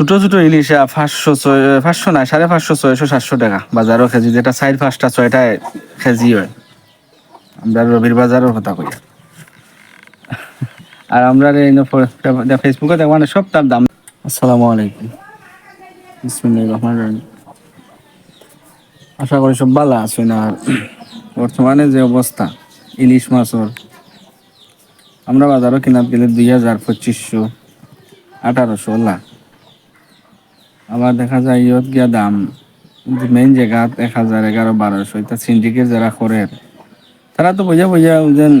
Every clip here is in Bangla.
ছোট ছোট ইলিশা পাঁচশো ছয় পাঁচশো না সাড়ে পাঁচশো, ছয়শো, সাতশো টাকা বাজারও কেজি যেটা চার পাঁচটা, ছয়টায় কেজি হয়। আমরা রবির বাজারের কথা কই। আর আমরা ফেসবুকে দেখব না সব তার দাম। আসসালামু আলাইকুম। আশা করি সব ভালো আছেন আর বর্তমানে যে অবস্থা, ইলিশ মাছর, আমরা বাজারও কিনাত গেলে দুই হাজার পঁচিশশো, আঠারোশো, লাখ। আবার দেখা যায় ইয়ত গিয়া দাম মেইন জায়গাত এক হাজার, এগারো বারোশো এটা সিন্ডিকেট যারা করে তারা তো বোঝা বোঝা যেন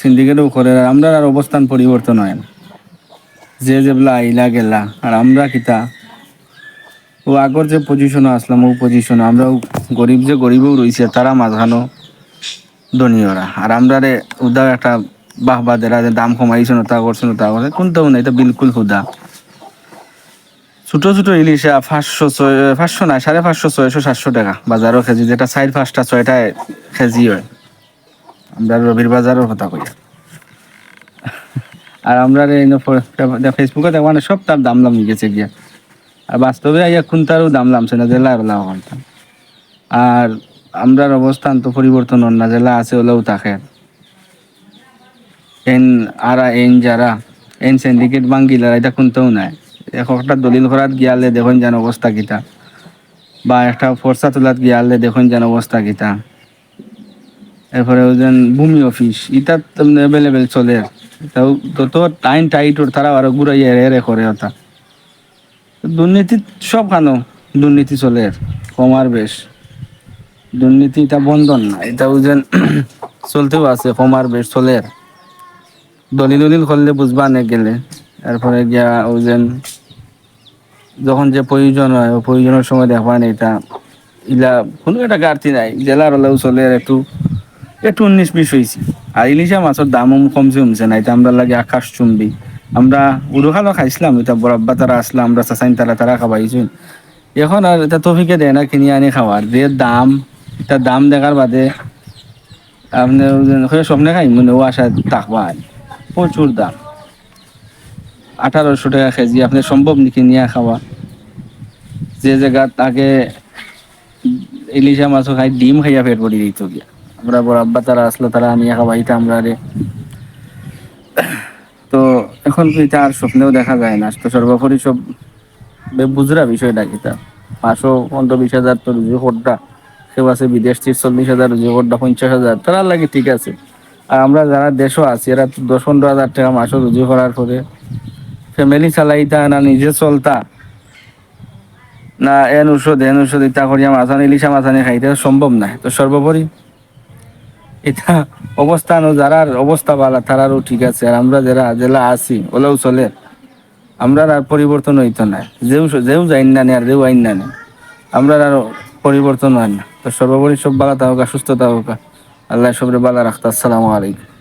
সিন্ডিকেটও করে আমরা আর অবস্থান পরিবর্তন হয় যে যেগুলা আইলা গেলা, আর আমরা কিতা, ও আগর যে পজিশনে আসলাম, ও পজিশনে আমরা গরিব যে গরিবও রয়েছে তারা মাঝখানো ধনীয়রা। আর আমরা রে উদাও একটা বাহ বা দেরা যে দাম কমাইছো না তা করছ না তা করছে কোনটাও না এটা বিলকুল হুদা। ছোট ছোট ইলিশা পাঁচশো ছয় পাঁচশো না সাড়ে পাঁচশো, ছয়শো, সাতশো টাকা বাজারও কেজি যেটা চার পাঁচটা, ছয়টায় কেজি হয়। আমরা রবির বাজারের কথা কই। আর আমরা ফেসবুকে দেখব না সব তার দাম দাম গেছে গিয়া। আর বাস্তবে আইয়া কোন তারও দাম লামছে না জেলা আর লাভ আর আমরার অবস্থান তো পরিবর্তন হন না, জেলা আছে ওলেও থাকে এন আরা, এন যারা, এন সিন্ডিকেট বাঙ্গিলারা, এটা কোনতেও নাই। একটা দলিল করাত গিয়ালে দেখুন যেন অবস্থা কিতা। বা একটা ফর্সা তোলাত গিয়ালে দেখুন যেন অবস্থা কিতা। এরপরে ওজন ভূমি অফিস ইটা অ্যাভেলেবেল চলে। তাও তত টাইম টাইট ওর তারা আরও ঘুরাই এরে করে ওটা। দুর্নীতি সব খানো দুর্নীতি চলে? কমার বেশ। দুর্নীতি এটা বন্ধন না এটা ওজন চলতেও আছে, কমার বেশ চলে। দলিল দলিল করলে বুঝবা নে গেলে। এরপরে গিয়া ওজন যখন যে প্রয়োজন হয় প্রয়োজনের সময় দেখবা না এটা ইলা কোনো একটা ঘাটতি নাই। জেলার হলেও চলে একটু একটু উনিশ বিশ হয়েছে আর ইলিশা মাছের দামও কমছে কমছে না এটা আমরা লাগে আকাশ চুম্বি। আমরা উড়োখালো খাইছিলাম, এটা বরাব্বা তারা আসলাম আমরা চাচাইন তারা তারা খাবাইছি এখন আর এটা তফিকে দেয় না, কিনে আনি খাওয়ার যে দাম, এটা দাম দেখার বাদে আপনি স্বপ্নে খাই, মনে ও আশা তাকবা প্রচুর দাম। আঠারোশো টাকা কেজি, আপনি সম্ভব নাকি নিয়ে খাওয়া? যে জায়গা তাকে ইলিশা মাছও খাই, ডিম খাইয়া পেট পড়ি দিত গিয়া। আমরা বড় আব্বা তারা আসলো, তারা আনিয়া খাওয়াইতা আমরা রে। তো এখন এটা আর স্বপ্নেও দেখা যায় না। তো সর্বোপরি সব বুঝরা বিষয়টা কিতা পাঁচশো পনেরো বিশ হাজার তো রুজু কোটটা কেউ আছে বিদেশ থেকে চল্লিশ হাজার, রুজু কোটটা পঞ্চাশ হাজার। তারা লাগে ঠিক আছে। আর আমরা যারা দেশও আছি, এরা দশ পনেরো হাজার টাকা মাসও রুজু করার পরে। ফ্যামিলি চালাইতা না, নিজে চলতা। না, এন ওষুধ এন ওষুধ ইটা করিয়া মাছানি ইলিশা মাছানি খাইতে সম্ভব নাই। তো সর্বোপরি এটা অবস্থান ও যারার অবস্থা ভালো তারারও ঠিক আছে। আর আমরা যারা জেলা আছি, ওলাও চলে, আমরা আর পরিবর্তন হইতো না যেও যেও যাইন না আর যেও আইন না আমরা আর পরিবর্তন হয় না তো সর্বোপরি সব ভালো থাকুক, সুস্থ থাকুক। আল্লাহ সবরে ভালো রাখতো আসসালামু আলাইকুম।